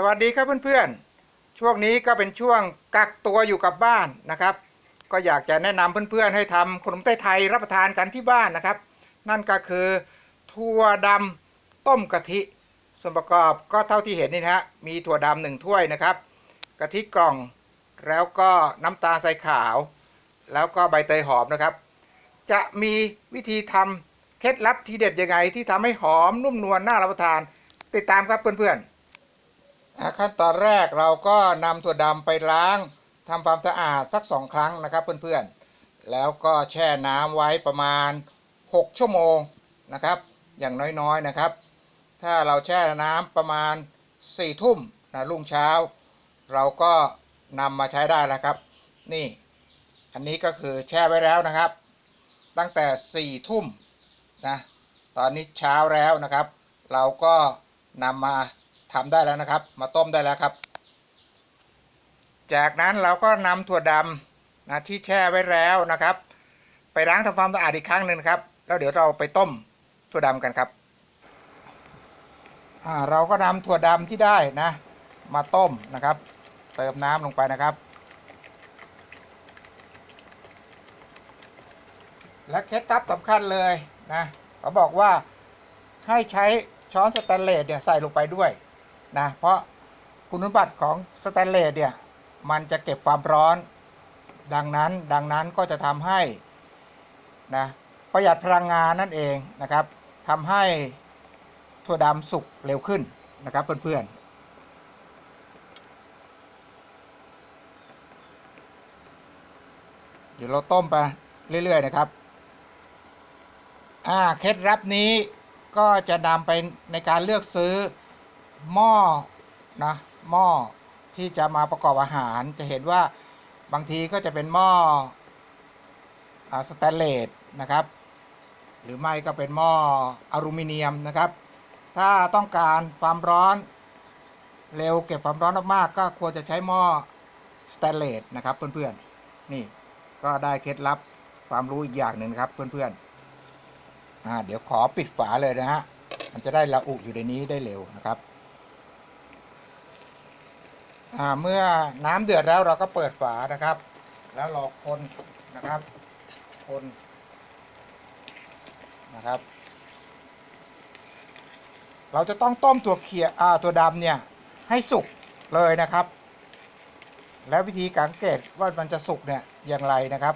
สวัสดีครับเพื่อนๆ ช่วงนี้ก็เป็นช่วงกักตัวอยู่กับบ้านนะครับ ก็อยากจะแนะนำเพื่อนๆ ให้ทำขนมไทยรับประทานกันที่บ้านนะครับ นั่นก็คือถั่วดำต้มกะทิ ส่วนประกอบก็เท่าที่เห็นนี่นะฮะมีถั่วดำหนึ่งถ้วยนะครับกะทิกล่องแล้วก็น้ำตาลทรายขาว แล้วก็ใบเตยหอมนะครับ จะมีวิธีทำเคล็ดลับทีเด็ดยังไงที่ทำให้หอมนุ่มนวลน่ารับประทาน ติดตามครับเพื่อนๆอะ ขั้นตอนแรกเราก็นำถั่วดำไปล้างทำความสะอาดสักสองครั้งนะครับเพื่อนๆ แล้วก็แช่น้ำไว้ประมาณ 6 ชั่วโมงนะครับ อย่างน้อยๆนะครับ ถ้าเราแช่น้ำประมาณ4ทุ่มนะรุ่งเช้า เราก็นำมาใช้ได้แล้วครับ นี่ อันนี้ก็คือแช่ไว้แล้วนะครับ ตั้งแต่ 4 ทุ่มนะ ตอนนี้เช้าแล้วนะครับ เราก็นำมา ทำได้แล้วนะครับ มาต้มได้แล้วครับ จากนั้นเราก็นำถั่วดำนะที่แช่ไว้แล้วนะครับ ไปล้างทำความสะอาดอีกครั้งหนึ่งครับ แล้วเดี๋ยวเราไปต้มถั่วดำกันครับอ่าเราก็นำถั่วดำที่ได้นะ มาต้มนะครับ เติมน้ำลงไปนะครับ และเคล็ดลับสำคัญเลยนะเขาบอกว่าให้ใช้ช้อนสแตนเลสเนี่ยใส่ลงไปด้วย นะ เพราะคุณสมบัติของสแตนเลสเนี่ย มันจะเก็บความร้อน ดังนั้นดังนั้นก็จะทำให้นะประหยัดพลังงานนั่นเองนะครับทำให้ถั่วดำสุกเร็วขึ้นนะครับเพื่อนๆเดี๋ยวเราต้มไปเรื่อย ๆ นะครับ อ่า เคล็ดลับนี้ก็จะนำไปในการเลือกซื้อ หม้อนะหม้อที่จะมาประกอบอาหารจะเห็นว่าบางทีก็จะเป็นหม้ออสแตนเลสนะครับ หรือไม่ก็เป็นหม้ออลูมิเนียมนะครับ ถ้าต้องการความร้อนเร็วเก็บความร้อนมากๆก็ควรจะใช้หม้อสแตนเลสนะครับเพื่อนๆนี่ก็ได้เคล็ดลับความรู้อีกอย่างหนึ่งครับเพื่อนๆอ่าเดี๋ยวขอปิดฝาเลยนะฮะมันจะได้ระอุอยู่ในนี้ได้เร็วนะครับ เมื่อน้ำเดือดแล้วเราก็เปิดฝานะครับ แล้วรอคนนะครับคนนะครับ เราจะต้องต้มตัวเขียวอ่าตัวดำเนี่ย ให้สุกเลยนะครับ แล้ววิธีการสังเกตว่ามันจะสุกเนี่ยอย่างไรนะครับ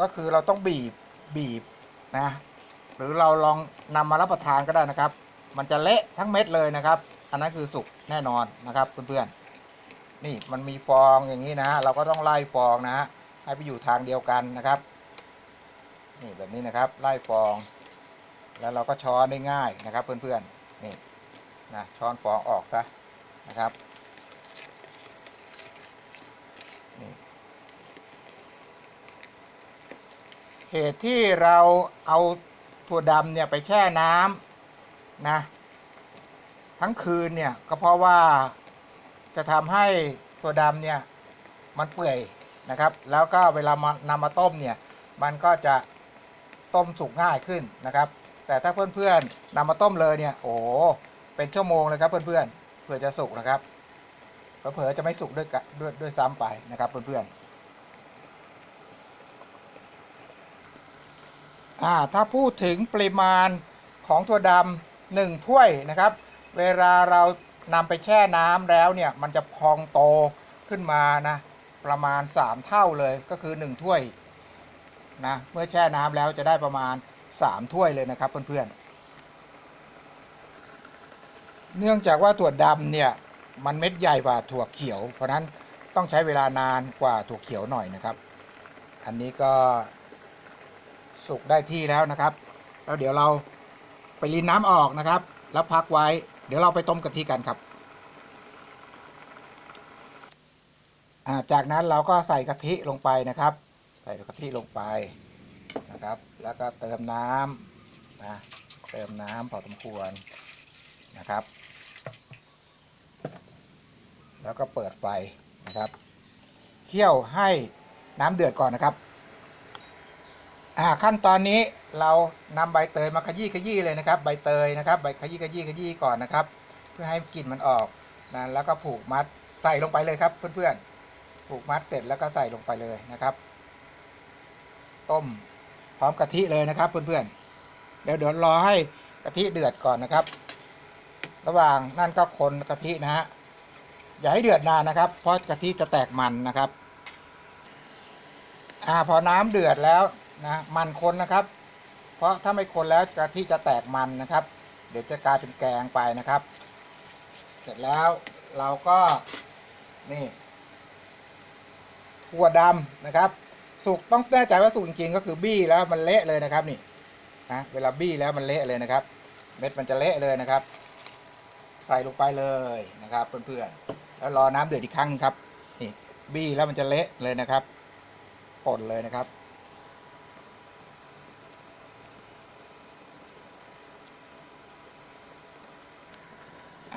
ก็คือเราต้องบีบบีบนะ หรือเราลองนำมารับประทานก็ได้นะครับ มันจะเละทั้งเม็ดเลยนะครับ อันนั้นคือสุกแน่นอนนะครับเพื่อนๆนี่มันมีฟองอย่างนี้นะ เราก็ต้องไล่ฟองนะให้ไปอยู่ทางเดียวกันนะครับ นี่แบบนี้นะครับไล่ฟอง แล้วเราก็ช้อนได้ง่ายนะครับเพื่อนๆนี่นะช้อนฟองออกซะนะครับนี่เหตุที่เราเอาถั่วดำเนี่ยไปแช่น้ำนะ ทั้งคืนเนี่ยก็เพราะว่าจะทำให้ถั่วดำเนี่ยมันเปื่อยนะครับ แล้วก็เวลามานำมาต้มเนี่ยมันก็จะต้มสุกง่ายขึ้นนะครับ แต่ถ้าเพื่อนๆนำมาต้มเลยเนี่ยโอ้เป็นชั่วโมงเลยครับเพื่อนๆเพื่อจะสุกนะครับเผลอๆจะไม่สุกด้วยกด้วยด้วยซ้ำไปนะครับเพื่อนๆอ่าถ้าพูดถึงปริมาณของถั่วดำหนึ่งถ้วยนะครับ เวลาเรานำไปแช่น้ำแล้วเนี่ยมันจะพองโตขึ้นมานะประมาณ 3 เท่าเลยก็คือ 1 ถ้วยนะเมื่อแช่น้ำแล้วจะได้ประมาณ 3 ถ้วยเลยนะครับเพื่อนๆ เนื่องจากว่าถั่วดำเนี่ยมันเม็ดใหญ่กว่าถั่วเขียว เพราะนั้นต้องใช้เวลานานกว่าถั่วเขียวหน่อยนะครับ อันนี้ก็สุกได้ที่แล้วนะครับ แล้วเดี๋ยวเราไปรีนน้ำออกนะครับ แล้วพักไว้ เดี๋ยวเราไปต้มกะทิกันครับาจากนั้นเราก็ใส่กะทิลงไปนะครับ ใส่กะทิลงไปนะครับ แล้วก็เติมน้ำนะเติมน้ำพอสมควรนะครับ แล้วก็เปิดไฟนะครับ เคี่ยวให้น้ำเดือดก่อนนะครับ ขั้นตอนนี้เรานำใบเตยมาขยี้ขยี้เลยนะครับ ใบเตยนะครับ ใบขยี้ขยี้ขยี้ก่อนนะครับ เพื่อให้กลิ่นมันออกนะแล้วก็ผูกมัดใส่ลงไปเลยครับเพื่อนๆผูกมัดเสร็จแล้วก็ใส่ลงไปเลยนะครับ ต้มพร้อมกะทิเลยนะครับเพื่อนๆเดี๋ยวเดี๋ยวรอให้กะทิเดือดก่อนนะครับ ระหว่างนั่นก็คนกะทินะฮะอย่าให้เดือดนานนะครับ เพราะกะทิจะแตกมันนะครับ อ่าพอน้ำเดือดแล้ว นะมันคนนะครับ เพราะถ้าไม่คนแล้วกะทิจะแตกมันนะครับ เดี๋ยวจะกลายเป็นแกงไปนะครับ เสร็จแล้วเราก็นี่ถั่วดำนะครับ สุกต้องแน่ใจว่าสุกจริงๆก็คือบี้แล้วมันเละเลยนะครับนี่นะเวลาบี้แล้วมันเละเลยนะครับ เม็ดมันจะเละเลยนะครับ ใส่ลงไปเลยนะครับเพื่อนๆแล้วรอน้ำเดือดอีกครั้งครับนี่บี้แล้วมันจะเละเลยนะครับป่นเลยนะครับ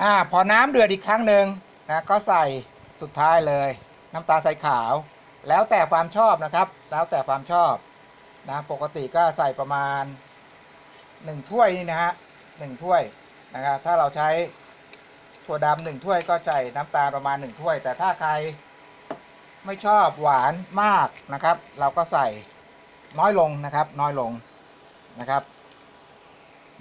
อ่าพอน้ำเดือดอีกครั้งหนึ่งนะก็ใส่สุดท้ายเลย น้ำตาลทรายขาว แล้วแต่ความชอบนะครับ แล้วแต่ความชอบนะปกติก็ใส่ประมาณหนึ่งถ้วยนี่นะฮะหนึ่งถ้วยนะครับถ้าเราใช้ถั่วดำหนึ่งถ้วยก็ใส่น้ำตาลประมาณหนึ่งถ้วย แต่ถ้าใครไม่ชอบหวานมากนะครับ เราก็ใส่น้อยลงนะครับน้อยลงนะครับ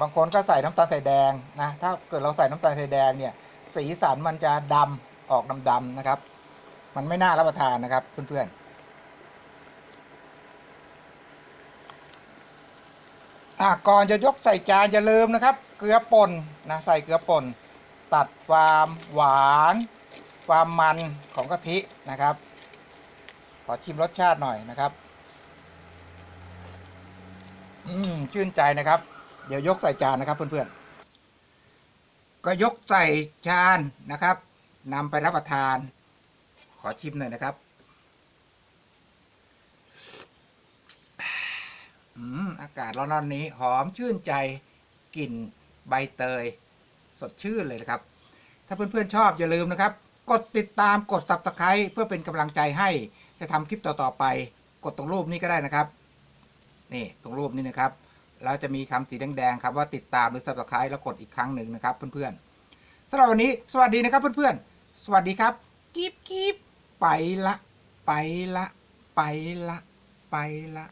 บางคนก็ใส่น้ำตาลใส่แดงนะถ้าเกิดเราใส่น้ำตาลใส่แดงเนี่ยสีสันมันจะดำออกดำๆนะครับ มันไม่น่ารับประทานนะครับเพื่อนๆอะก่อนจะยกใส่จานอย่าลืมนะครับ เกลือป่นนะใส่เกลือป่น ตัดความหวาน ความมันของกะทินะครับ ขอชิมรสชาติหน่อยนะครับ อืมชื่นใจนะครับ เดี๋ยวยกใส่จานนะครับเพื่อนๆ ก็ยกใส่จานนะครับนำไปรับประทาน ขอชิมหน่อยนะครับ อืมอากาศร้อนๆนี้หอมชื่นใจกลิ่นใบเตย สดชื่นเลยนะครับ ถ้าเพื่อนๆชอบอย่าลืมนะครับ กดติดตามกด subscribe เพื่อเป็นกำลังใจให้จะทำคลิปต่อๆไป กดตรงรูปนี้ก็ได้นะครับ นี่ตรงรูปนี้นะครับ แล้วจะมีคำสีแดงๆครับว่าติดตามหรือ subscribe แล้วกดอีกครั้งหนึ่งนะครับ เพื่อนๆสำหรับวันนี้สวัสดีนะครับเพื่อนๆ สวัสดีครับกิ๊บกิ๊บไปละ ไปละ ไปละ ไปละ